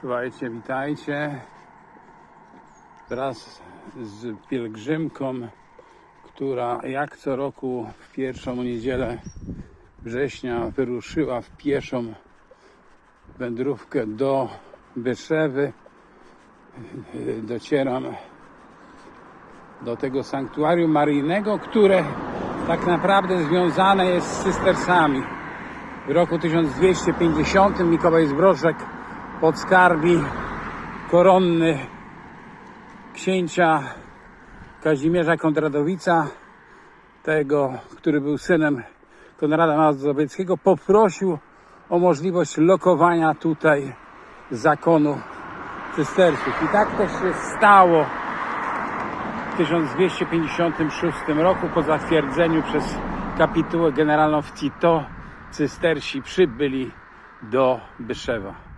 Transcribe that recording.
Czuwajcie, witajcie. Wraz z pielgrzymką, która jak co roku w pierwszą niedzielę września wyruszyła w pieszą wędrówkę do Beszewy. Docieram do tego sanktuarium maryjnego, które tak naprawdę związane jest z cystersami. W roku 1250 Mikołaj Zbrożek podskarbi koronny księcia Kazimierza Kondradowica, tego, który był synem Konrada Mazowieckiego, poprosił o możliwość lokowania tutaj zakonu cystersów. I tak też się stało w 1256 roku po zatwierdzeniu przez kapitułę generalną w Cito cystersi przybyli do Byszewa.